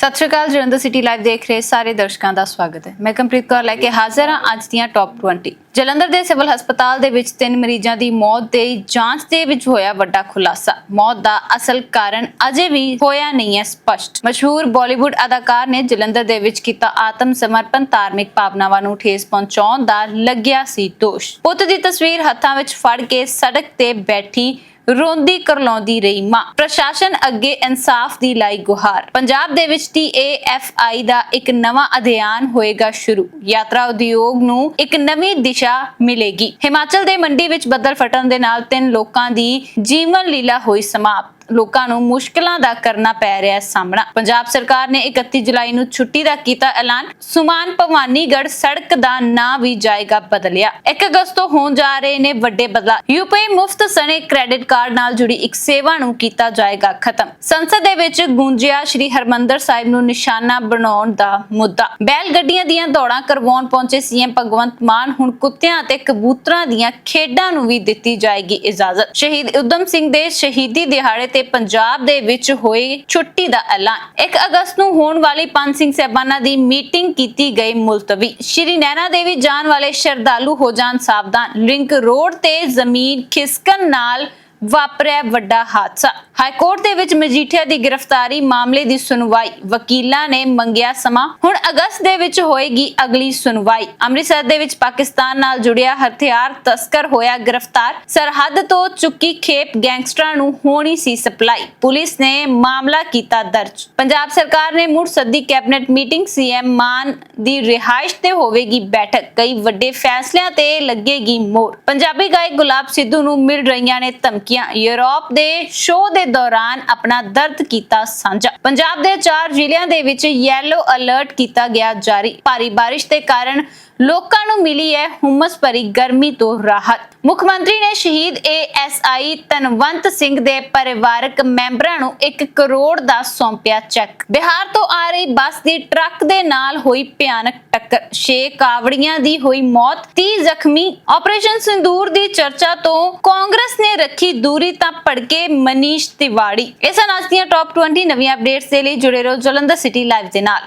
ਸਤਿ ਸ਼੍ਰੀ ਅਕਾਲ, Jalandhar city live ਦੇਖ ਰਹੇ ਸਾਰੇ ਦਰਸ਼ਕਾਂ ਦਾ ਸਵਾਗਤ ਹੈ। ਮੈਂ ਕੰਪ੍ਰੀਤ ਕੌਰ ਲੈ ਕੇ ਹਾਜ਼ਰ ਹਾਂ ਅੱਜ ਦੀਆਂ ਟੌਪ 20 ਜਲੰਧਰ ਦੇ ਸਿਵਲ ਹਸਪਤਾਲ ਦੇ ਵਿੱਚ ਤਿੰਨ ਮਰੀਜ਼ਾਂ ਦੀ ਮੌਤ ਦੇ ਜਾਂਚ ਦੇ ਵਿੱਚ ਹੋਇਆ ਵੱਡਾ ਖੁਲਾਸਾ। ਮੌਤ ਦਾ ਅਸਲ ਕਾਰਨ ਅਜੇ ਵੀ ਹੋਇਆ ਨਹੀਂ ਹੈ ਸਪਸ਼ਟ। ਮਸ਼ਹੂਰ ਬਾਲੀਵੁੱਡ ਅਦਾਕਾਰ ਨੇ ਜਲੰਧਰ ਦੇ ਵਿੱਚ ਕੀਤਾ ਆਤਮ ਸਮਰਪਣ ਧਾਰਮਿਕ ਭਾਵਨਾਵਾਂ ਨੂੰ ਠੇਸ ਪਹੁੰਚਾਉਣ ਦਾ ਲੱਗਿਆ ਸੀ ਦੋਸ਼। ਪੁੱਤ ਦੀ ਤਸਵੀਰ ਹੱਥਾਂ ਵਿੱਚ ਫੜ ਕੇ ਸੜਕ ਤੇ ਬੈਠੀ ਰੋਂਦੀ ਕਰਲਾਉਂਦੀ ਰਹੀ ਮਾਂ। ਪ੍ਰਸ਼ਾਸਨ ਅੱਗੇ ਇਨਸਾਫ ਦੀ ਲਾਈ ਗੁਹਾਰ। ਪੰਜਾਬ ਦੇ ਵਿੱਚ TAFI ਦਾ ਇੱਕ ਨਵਾਂ ਅਧਿਐਨ ਹੋਏਗਾ ਸ਼ੁਰੂ। ਯਾਤਰਾ ਉਦਯੋਗ ਨੂੰ ਇੱਕ ਨਵੀਂ ਦਿਸ਼ਾ ਮਿਲੇਗੀ। ਹਿਮਾਚਲ ਦੇ ਮੰਡੀ ਵਿੱਚ ਬੱਦਲ ਫਟਣ ਦੇ ਨਾਲ ਤਿੰਨ ਲੋਕਾਂ ਦੀ ਜੀਵਨ ਲੀਲਾ ਹੋਈ ਸਮਾਪਤ। ਲੋਕਾਂ ਨੂੰ ਮੁਸ਼ਕਲਾਂ ਦਾ ਕਰਨਾ ਪੈ ਰਿਹਾ ਹੈ ਸਾਹਮਣਾ। ਪੰਜਾਬ ਸਰਕਾਰ ਨੇ 31 ਜੁਲਾਈ ਨੂੰ ਛੁੱਟੀ ਦਾ ਕੀਤਾ ਐਲਾਨ। ਸੁਮਾਨ ਭਵਾਨੀਗੜ੍ਹ ਸੜਕ ਦਾ ਨਾਂ ਵੀ ਜਾਏਗਾ ਬਦਲਿਆ। 1 ਅਗਸਤ ਤੋਂ ਹੋਣ ਜਾ ਰਹੇ ਨੇ ਵੱਡੇ ਬਦਲਾਅ। ਯੂਪੀ ਮੁਫਤ ਸਣੇ ਕ੍ਰੈਡਿਟ ਕਾਰਡ ਨਾਲ ਜੁੜੀ ਇੱਕ ਸੇਵਾ ਨੂੰ ਕੀਤਾ ਜਾਏਗਾ ਖਤਮ। ਸੰਸਦ ਦੇ ਵਿੱਚ ਗੂੰਜਿਆ ਸ਼੍ਰੀ ਹਰਮੰਦਰ ਸਾਹਿਬ ਨੂੰ ਨਿਸ਼ਾਨਾ ਬਣਾਉਣ ਦਾ ਮੁੱਦਾ। ਬੈਲ ਗੱਡੀਆਂ ਦੀਆਂ ਦੌੜਾਂ ਕਰਵਾਉਣ ਪਹੁੰਚੇ ਸੀਐਮ ਭਗਵੰਤ ਮਾਨ। ਹੁਣ ਕੁੱਤਿਆਂ ਅਤੇ ਕਬੂਤਰਾਂ ਦੀਆਂ ਖੇਡਾਂ ਨੂੰ ਵੀ ਦਿੱਤੀ ਜਾਏਗੀ ਇਜਾਜ਼ਤ। ਸ਼ਹੀਦ ਉਦਮ ਸਿੰਘ ਦੇ ਸ਼ਹੀਦੀ ਦਿਹਾੜੇ ਤੇ ਪੰਜਾਬ ਦੇ ਵਿੱਚ ਹੋਏ ਛੁੱਟੀ ਦਾ ਐਲਾਨ। 1 ਅਗਸਤ ਨੂੰ ਹੋਣ ਵਾਲੀ ਪੰਜ ਸਿੰਘ ਸਹਿਬਾਨਾਂ ਦੀ ਮੀਟਿੰਗ ਕੀਤੀ ਗਈ ਮੁਲਤਵੀ। ਸ਼੍ਰੀ ਨੈਣਾ ਦੇਵੀ ਜਾਣ ਵਾਲੇ ਸ਼ਰਧਾਲੂ ਹੋ ਜਾਣ ਸਾਵਧਾਨ। ਲਿੰਕ ਰੋਡ ਤੇ ਜ਼ਮੀਨ ਖਿਸਕਣ ਨਾਲ ਵਾਪਰਿਆ ਵੱਡਾ ਹਾਦਸਾ। ਹਾਈ ਕੋਰਟ ਦੇ ਵਿੱਚ ਮਜੀਠੀਆ ਦੀ ਗ੍ਰਿਫਤਾਰੀ ਮਾਮਲੇ ਦੀ ਸੁਣਵਾਈ। ਵਕੀਲਾਂ ਨੇ ਮੰਗਿਆ ਸਮਾਂ। ਹੁਣ ਅਗਸਤ ਦੇ ਵਿੱਚ ਹੋਏਗੀ ਅਗਲੀ ਸੁਣਵਾਈ। ਅੰਮ੍ਰਿਤਸਰ ਦੇ ਵਿੱਚ ਪਾਕਿਸਤਾਨ ਨਾਲ ਜੁੜਿਆ ਹਥਿਆਰ ਤਸਕਰ ਹੋਇਆ ਗ੍ਰਿਫਤਾਰ। ਸਰਹੱਦ ਤੋਂ ਚੁੱਕੀ ਖੇਪ ਗੈਂਗਸਟਰਾਂ ਨੂੰ ਹੋਣੀ ਸੀ ਸਪਲਾਈ। ਪੁਲਿਸ ਨੇ ਮਾਮਲਾ ਕੀਤਾ ਦਰਜ। ਪੰਜਾਬ ਸਰਕਾਰ ਨੇ ਮੁੜ ਸੱਦੀ ਕੈਬਨਿਟ ਮੀਟਿੰਗ। ਸੀਐਮ ਮਾਨ ਦੀ ਰਿਹਾਇਸ਼ ਤੇ ਹੋਵੇਗੀ ਬੈਠਕ। ਕਈ ਵੱਡੇ ਫੈਸਲਿਆਂ ਤੇ ਲੱਗੇਗੀ ਮੋਰ ਪੰਜਾਬੀ ਗਾਇਕ ਗੁਲਾਬ ਸਿੱਧੂ ਨੂੰ ਮਿਲ ਰਹੀਆਂ ਨੇ ਧਮਕੀ ਧਮਕੀਆਂ ਯੂਰਪ ਦੇ ਸ਼ੋਅ ਦੇ ਦੌਰਾਨ ਆਪਣਾ ਦਰਦ ਕੀਤਾ ਸਾਂਝਾ। ਪੰਜਾਬ ਦੇ ਚਾਰ ਜ਼ਿਲ੍ਹਿਆਂ ਦੇ ਵਿੱਚ ਯੈਲੋ ਅਲਰਟ ਕੀਤਾ ਗਿਆ ਜਾਰੀ। ਭਾਰੀ ਬਾਰਿਸ਼ ਦੇ ਕਾਰਨ ਲੋਕਾਂ ਨੂੰ ਮਿਲੀ ਹੈ ਹੁਮਸ ਭਰੀ ਗਰਮੀ ਤੋਂ ਰਾਹਤ। ਮੁੱਖ ਮੰਤਰੀ ਨੇ ਸ਼ਹੀਦ ਏਐਸਆਈ ਤਨਵੰਤ ਸਿੰਘ ਦੇ ਪਰਿਵਾਰਕ ਮੈਂਬਰਾਂ ਨੂੰ 1 ਕਰੋੜ ਦਾ ਸੌਂਪਿਆ ਚੈੱਕ। ਬਿਹਾਰ ਤੋਂ ਆ ਰਹੀ ਬੱਸ ਦੀ ਟਰੱਕ ਦੇ ਨਾਲ ਹੋਈ ਭਿਆਨਕ ਟੱਕਰ 6 ਕਾਵੜੀਆਂ ਦੀ ਹੋਈ ਮੌਤ 30 ਜ਼ਖਮੀ। ਆਪਰੇਸ਼ਨ ਸਿੰਦੂਰ ਦੀ ਚਰਚਾ ਤੋਂ ਕਾਂਗਰਸ ਨੇ ਰੱਖੀ ਦੂਰੀ ਤਾਂ ਭੜਕੇ ਮਨੀਸ਼ ਤਿਵਾੜੀ। ਇਸ ਸਨ ਅੱਜ ਦੀਆਂ ਟੌਪ 20 ਨਵੀਆਂ ਅਪਡੇਟਸ ਦੇ ਲਈ ਜੁੜੇ ਰਹੋ ਜਲੰਧਰ ਸਿਟੀ ਲਾਈਵ ਦੇ ਨਾਲ।